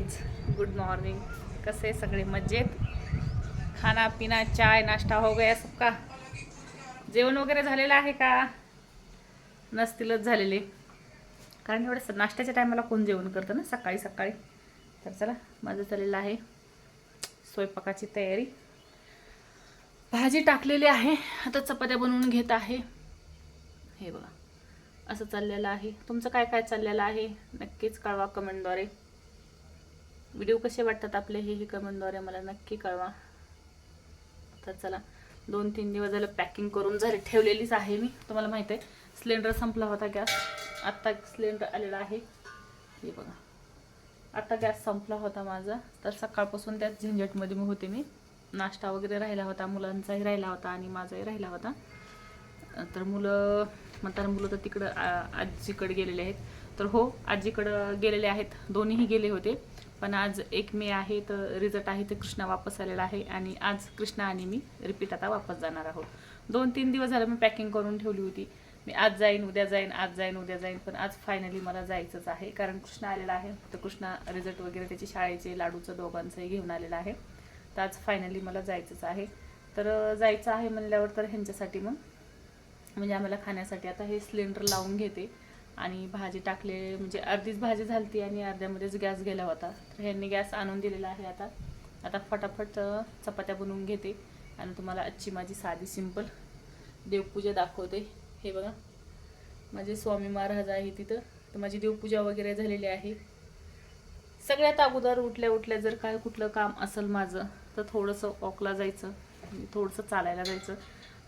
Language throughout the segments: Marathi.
गाईज गुड मॉर्निंग कसे सगळे? मजेत? खाना पिना चाय नाश्ता हो गया सबका? जेवण वगैरे झालेलं आहे का? नसतीलच झालेले. कारण एवढं नाश्त्याच्या टायमाला कोण जेवण करतं ना? सकाळी सकाळी. तर चला माझं चाललेलं आहे. स्वयंपाकाची तयारी. भाजी टाकलेली आहे. आता चपात्या बनवून घेत आहे. हे बघा. असं चाललेलं आहे. तुमचं काय काय चाललेलं आहे? नक्कीच कळवा कमेंटद्वारे व्हिडिओ कसे वाटतात आपले हे कमेंटद्वारे मला नक्की कळवा. तर चला दोन तीन दिवस झालं पॅकिंग करून झाली ठेवलेलीच आहे मी. तुम्हाला माहिती आहे सिलेंडर संपला होता गॅस. आत्ता सिलेंडर आलेला आहे. हे बघा. आत्ता गॅस संपला होता माझा. तर सकाळपासून त्याच झंझटमध्ये मी होते मी. नाश्ता वगैरे राहिला होता मुलांचाही राहिला होता आणि माझाही राहिला होता. तर मुलं म्हणताना मुलं तर तिकडं आजीकडे गेलेले आहेत. तर हो आजीकडं गेलेले आहेत. दोन्हीही गेले होते. पण आज एक मे आहे तर रिझल्ट आहे ते कृष्णा वापस आलेला आहे आणि आज कृष्णा आणि मी रिपीट आता वापस जाणार आहोत. दोन तीन दिवस झालं मी पॅकिंग करून ठेवली होती. मी आज जाईन उद्या जाईन आज जाईन उद्या जाईन पण आज फायनली मला जायचंच आहे कारण कृष्णा आलेला आहे. तर कृष्णा रिझल्ट वगैरे त्याची शाळेचे लाडूचं दोघांचंही घेऊन आलेलं आहे. तर आज फायनली मला जायचंच आहे. तर जायचं आहे म्हणल्यावर तर ह्यांच्यासाठी मग म्हणजे आम्हाला खाण्यासाठी आता हे सिलेंडर लावून घेते. आणि भाजी टाकले म्हणजे अर्धीच भाजी झालती आणि अर्ध्यामध्येच गॅस गेला होता. तर ह्यांनी गॅस आणून दिलेला आहे आता. आता फटाफट चपात्या बनवून घेते. आणि तुम्हाला आजची माझी साधी सिंपल देवपूजा दाखवते. हे बघा. माझे स्वामी महाराज आहे तिथं. तर माझी देवपूजा वगैरे झालेली आहे. सगळ्यात अगोदर उठल्या उठल्या जर काय कुठलं काम असेल माझं तर थोडंसं वॉकला जायचं. थोडंसं चालायला जायचं.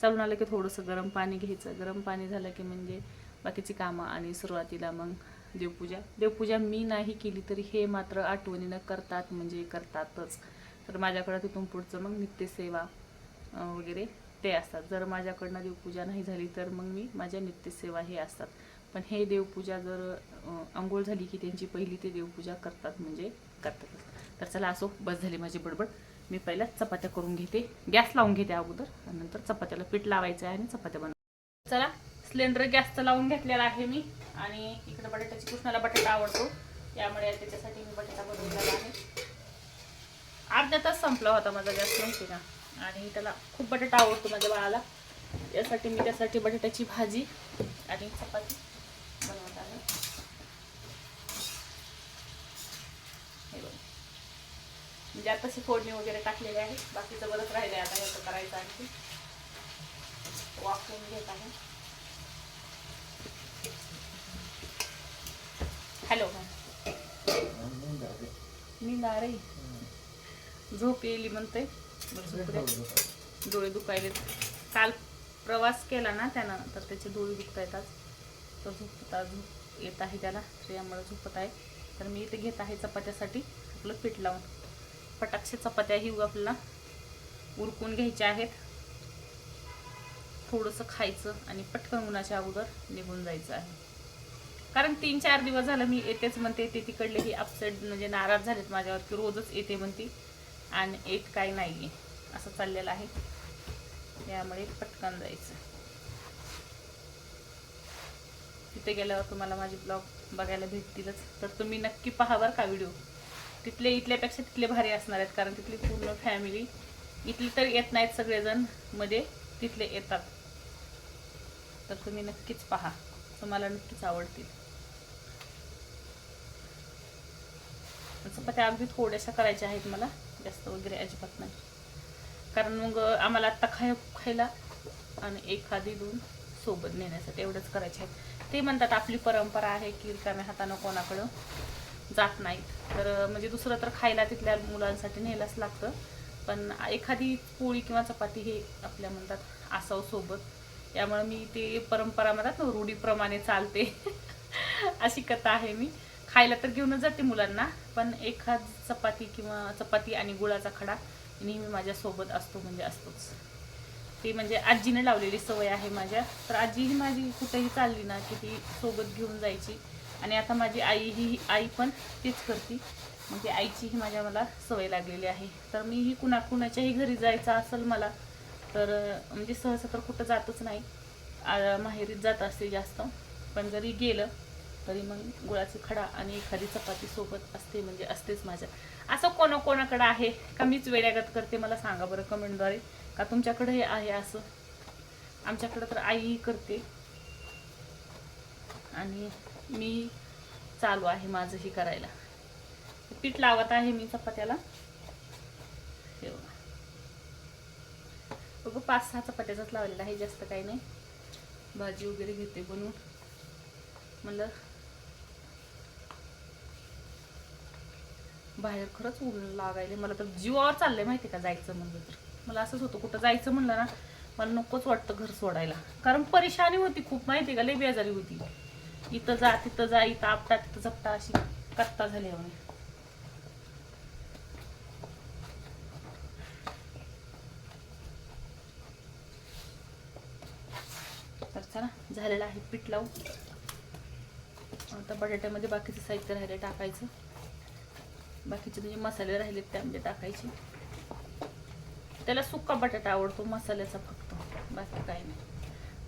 चालून आलं की थोडंसं गरम पाणी घ्यायचं. गरम पाणी झालं की म्हणजे बाकीची कामं आणि सुरुवातीला मग देवपूजा. देवपूजा मी नाही केली तरी हे मात्र आठवणीनं करतात म्हणजे करतातच. तर माझ्याकडं तिथून पुढचं मग नित्यसेवा वगैरे ते असतात. जर माझ्याकडनं देवपूजा नाही झाली तर मग मी माझ्या नित्यसेवा हे असतात. पण हे देवपूजा जर आंघोळ झाली की त्यांची पहिली ते देवपूजा करतात म्हणजे करतातच तर चला असो बस झाली माझी बडबड. मी पहिल्या चपात्या करून घेते. गॅस लावून घेते अगोदर नंतर चपात्याला पीठ लावायचं आहे आणि चपात्या बनव चला. सिलेंडर गॅसचं लावून घेतलेला आहे मी. आणि इकडे बटाट्याची कृष्णाला बटाटा आवडतो. त्यामुळे त्याच्यासाठी मी बटाटा बनवलेला आहे. अर्धा तास संपला होता माझा गॅस माहिती का? आणि त्याला खूप बटाटा आवडतो माझ्या बाळाला. यासाठी मी त्यासाठी बटाट्याची भाजी आणि चपाती बनवत आहे. हे बघा. म्हणजे आताशी फोडणी वगैरे टाकलेली आहे. बाकीचं बरंच राहिलं आहे आता ह्याचं करायचं आणखी वाफवून घेत आहे. हॅलो. मी नारे झोप येईल म्हणते डोळे दुखायले काल प्रवास केला ना त्यानं तर त्याचे डोळे दुखत येतात तर झोपत झोप येत आहे त्याला. त्यामुळे झोपत आहे. तर मी इथे घेत आहे चपात्यासाठी आपलं पीठ लावून. पटाक्षे चपात्या ही आपल्याला उरकून घ्यायच्या आहेत. थोडंसं खायचं आणि पटकन उन्हाच्या अगोदर निघून जायचं आहे. कारण तीन चार दिवस झालं मी येतेच म्हणते ते तिकडले ही अपसेट म्हणजे नाराज झालेत माझ्यावर की रोजच येते म्हणते. आणि येत काही नाही आहे असं चाललेलं आहे. त्यामुळे पटकन जायचं. तिथे गेल्यावर तुम्हाला माझे ब्लॉग बघायला भेटतीलच. तर तुम्ही नक्की पहा बरं का व्हिडिओ तिथले इथल्यापेक्षा तिथले भारी असणार आहेत. कारण तिथली पूर्ण फॅमिली इथली तर येत नाहीत सगळेजण. मध्ये तिथले येतात. तर तुम्ही नक्कीच पहा. तुम्हाला नक्कीच आवडतील. चपात्या अगदी थोड्याशा करायच्या आहेत मला जास्त वगैरे अजिबात नाही. कारण मग आम्हाला आत्ता खाय खायला आणि एखादी दोन सोबत नेण्यासाठी एवढंच करायचे आहेत. ते म्हणतात आपली परंपरा आहे की रिकाम्या हातानं कोणाकडं जात नाहीत. तर म्हणजे दुसरं तर खायला तिथल्या मुलांसाठी नेलंच लागतं. पण एखादी पोळी किंवा चपाती हे आपल्या म्हणतात असावं सोबत. यामुळे मी ते परंपरा म्हणतात ना रूढीप्रमाणे चालते. अशी कथा आहे मी. खायला तर घेऊनच जाते मुलांना पण एखाद चपाती किंवा चपाती आणि गुळाचा खडा नेहमी माझ्यासोबत असतो म्हणजे असतोच. ती म्हणजे आजीने लावलेली सवय आहे माझ्या. तर आजी ही माझी कुठेही चालली ना की ती सोबत घेऊन जायची. आणि आता माझी आई ही आई पण तीच करते. म्हणजे आईची ही माझ्या मला सवय लागलेली आहे. तर मी ही कुणा कुणाच्याही घरी जायचं असेल मला तर म्हणजे सहसा तर कुठं जातच नाही. माहेरीत जात असते जास्त. पण जरी गेलं तरी मग गुळाची खडा आणि एखादी चपाती सोबत असते म्हणजे असतेच माझ्या. असं कोणा कोणाकडं आहे का मीच वेड्यागत करते मला सांगा बरं कमेंटद्वारे. का तुमच्याकडे हे आहे असं? आमच्याकडं तर आई करते. आणि मी चालू आहे माझं ही करायला. पीठ लावत आहे मी चपात्याला. हे बघा. बघू पाच सहा चपात्याचाच लावलेला आहे जास्त काही नाही. भाजी वगैरे घेते बनवून. म्हणलं बाहेर खरंच ऊन लागायले मला तर जीवावर चाललंय माहिती का जायचं म्हणलं तर. मला असंच होतं कुठं जायचं म्हणलं ना मला नकोच वाटतं घर सोडायला. कारण परेशानी होती खूप माहिती का? लई बेजारी होती. इथं जा तिथं जा इथं आपटा तिथं झपटा अशी कत्ता झाली आम्ही. तर चला झालेला आहे पीठ लावून आता बटाट्यामध्ये बाकीचं साहित्य राहिले टाकायचं. बाकीचे म्हणजे मसाले राहिलेत त्यामध्ये टाकायचे. त्याला सुक्का बटाटा आवडतो मसाल्याचा फक्त. बाकी काही नाही.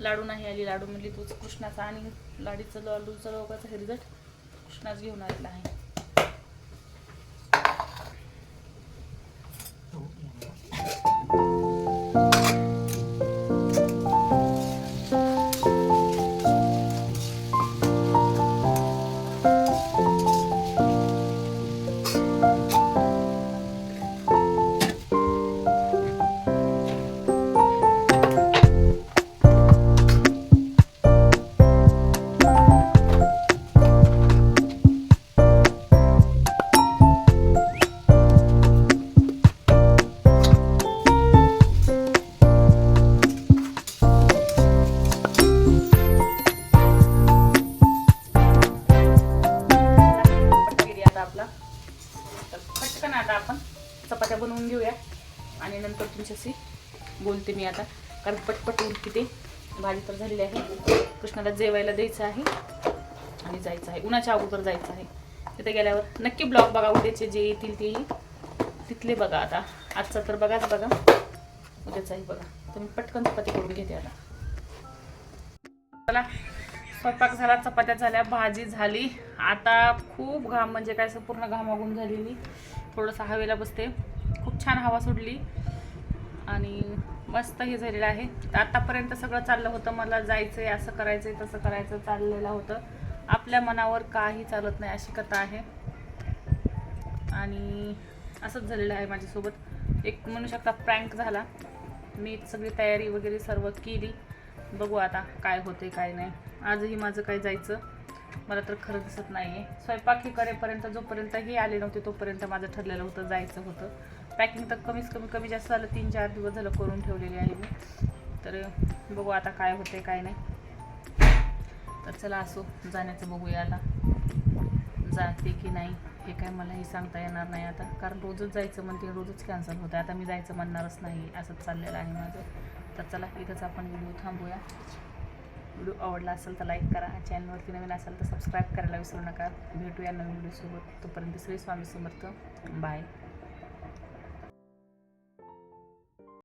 लाडू नाही आली लाडू म्हणली तूच कृष्णाचा आणि लाडीचं लाडूचं लोकांचा हिरजट रिझल्ट कृष्णाच घेऊन आलेला आहे. आपला. तर पटकन आता आपण चपात्या बनवून घेऊया. आणि नंतर तुमच्याशी बोलते मी आता. कारण पटपट उरकी ते. भाजी तर झालेली आहे. कृष्णाला जेवायला द्यायचं आहे. आणि जायचं आहे. उन्हाच्या अगोदर जायचं आहे. तिथे गेल्यावर नक्की ब्लॉग बघा उद्याचे जे येतील ते. तिथले बघा आता. आजचा तर बघाच बघा. उद्याचाही बघा. तुम्ही पटकन चपाती करून घेते आता. चला. स्वयंपाक झाला चपात्या झाल्या भाजी झाली. आता खूप घाम म्हणजे काय असं पूर्ण घामागून झालेली. थोडंसं हवेला बसते. खूप छान हवा सुटली आणि मस्त हे झालेलं आहे. तर आतापर्यंत सगळं चाललं होतं. मला जायचं आहे असं करायचं आहे तसं करायचं चाललेलं होतं. आपल्या मनावर काही चालत नाही अशी कथा आहे. आणि असंच झालेलं आहे माझ्यासोबत. एक म्हणू शकता प्रँक झाला. मी सगळी तयारी वगैरे सर्व केली. बघू आता काय होते काय नाही. आजही माझं काय जायचं? मला तर खरं दिसत नाही आहे स्वयंपाक ही करेपर्यंत जोपर्यंत हे आले नव्हते तोपर्यंत माझं ठरलेलं होतं जायचं होतं. पॅकिंग तर कमीच कमी कमी जास्त झालं. तीन चार दिवस झालं करून ठेवलेली आहे मी. तर बघू आता काय होते काय नाही. तर चला असो जाण्याचं बघूया आता. जाते की नाही हे काय मलाही सांगता येणार नाही आता. कारण रोजच जायचं म्हणते रोजच कॅन्सल होतं आता मी जायचं म्हणणारच नाही असंच चाललेलं आहे माझं. तर चला इथंच आपण व्हिडिओ थांबूया. व्हिडिओ आवडला असेल तर लाईक करा. चॅनलवरती नवीन असेल तर सबस्क्राईब करायला विसरू नका. भेटूया नवीन व्हिडिओसोबत. तोपर्यंत श्री स्वामी समर्थ बाय.